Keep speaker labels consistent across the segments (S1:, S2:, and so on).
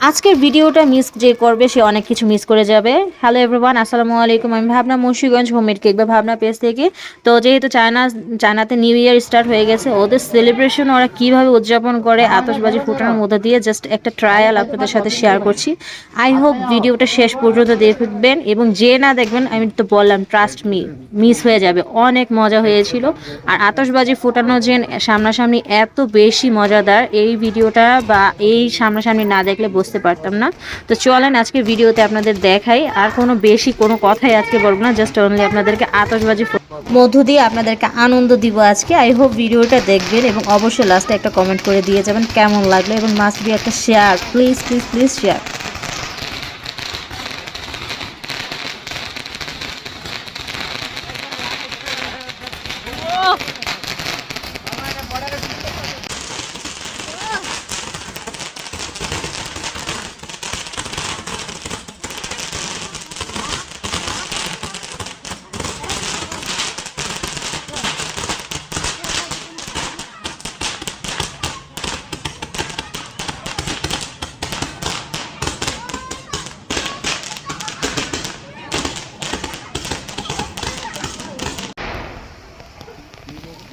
S1: আজকের ভিডিওটা মিস যে করবে, সে অনেক কিছু মিস করে যাবে। হ্যালো এভরিওয়ান আসসালামু আলাইকুম। আমি ভাবনা মুন্সিগঞ্জ হোমমেড কেক বা ভাবনা পেজ থেকে। তো যেহেতু চায়না, চায়নাতে নিউ ইয়ার স্টার্ট হয়ে গেছে, ওদের সেলিব্রেশন ওরা কীভাবে উদযাপন করে, আতশবাজি ফুটানোর মধ্যে দিয়ে জাস্ট একটা ট্রায়াল আপনাদের সাথে শেয়ার করছি। আই হোপ ভিডিওটা শেষ পর্যন্ত দেখবেন এবং যে না দেখবেন, আমি তো বললাম ট্রাস্ট মি মিস হয়ে যাবে। অনেক মজা হয়েছিল। আর আতশবাজি ফুটানো যে সামনাসামনি এত বেশি মজাদার, এই ভিডিওটা বা এই সামনাসামনি না দেখলে বুঝতে পারতাম না। তো চলেন আজকে ভিডিওতে আপনাদের দেখাই। আর কোনো বেশি কোনো কথাই আজকে বলব না জাস্ট অনলি আপনাদেরকে আতশবাজি ফু- মধ্য দিয়ে আপনাদেরকে আনন্দ দিব আজকে। আই হোপ ভিডিওটা দেখবেন এবং অবশ্যই লাস্টে একটা কমেন্ট করে দিয়ে যাবেন কেমন লাগল এবং মাস্ট বি একটা share please please please share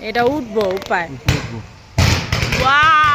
S2: এটা উঠবো উপায় Wow!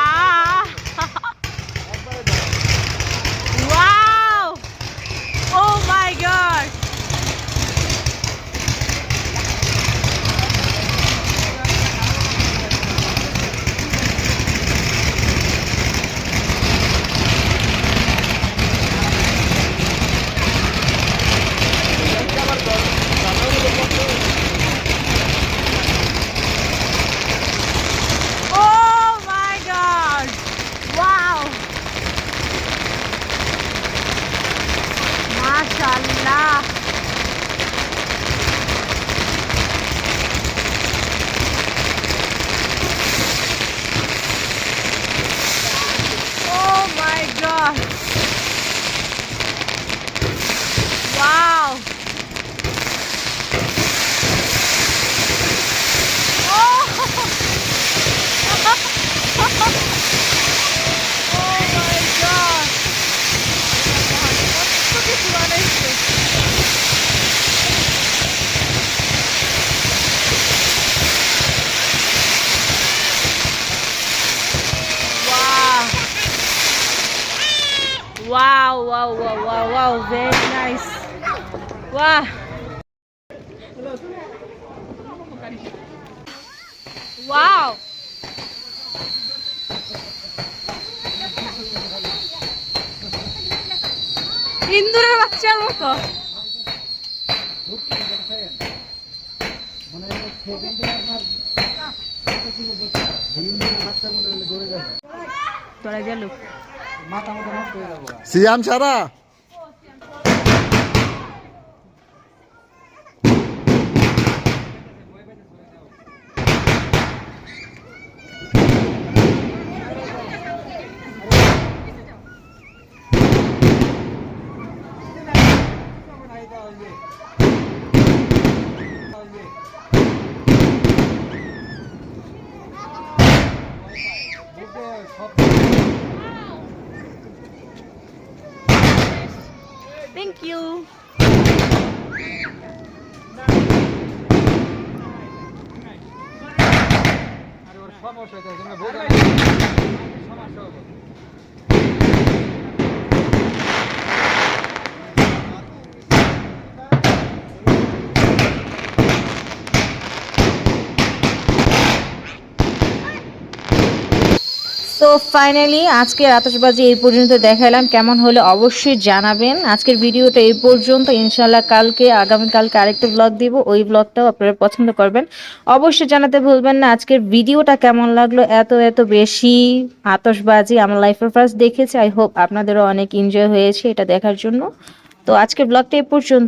S2: Nice. Wow. Wow. ইন্দুরের বাচ্চার মতো তোরা গেল
S3: Siam Sara
S2: thank you
S1: so finally আজকের আতশবাজি এই পর্যন্ত দেখালাম। কেমন হলে অবশ্যই জানাবেন। আজকের ভিডিওটা এই পর্যন্ত। ইনশাল্লাহ কালকে, আগামীকালকে আরেকটা ব্লগ দিব। ওই ব্লগটাও আপনারা পছন্দ করবেন। অবশ্যই জানাতে ভুলবেন না। আজকের ভিডিওটা কেমন লাগল? এত এত বেশি আতশবাজি আমার লাইফের ফার্স্ট দেখেছি। আই হোপ আপনাদেরও অনেক এনজয় হয়েছে এটা দেখার জন্য। তো আজকের ব্লগটা এই পর্যন্ত।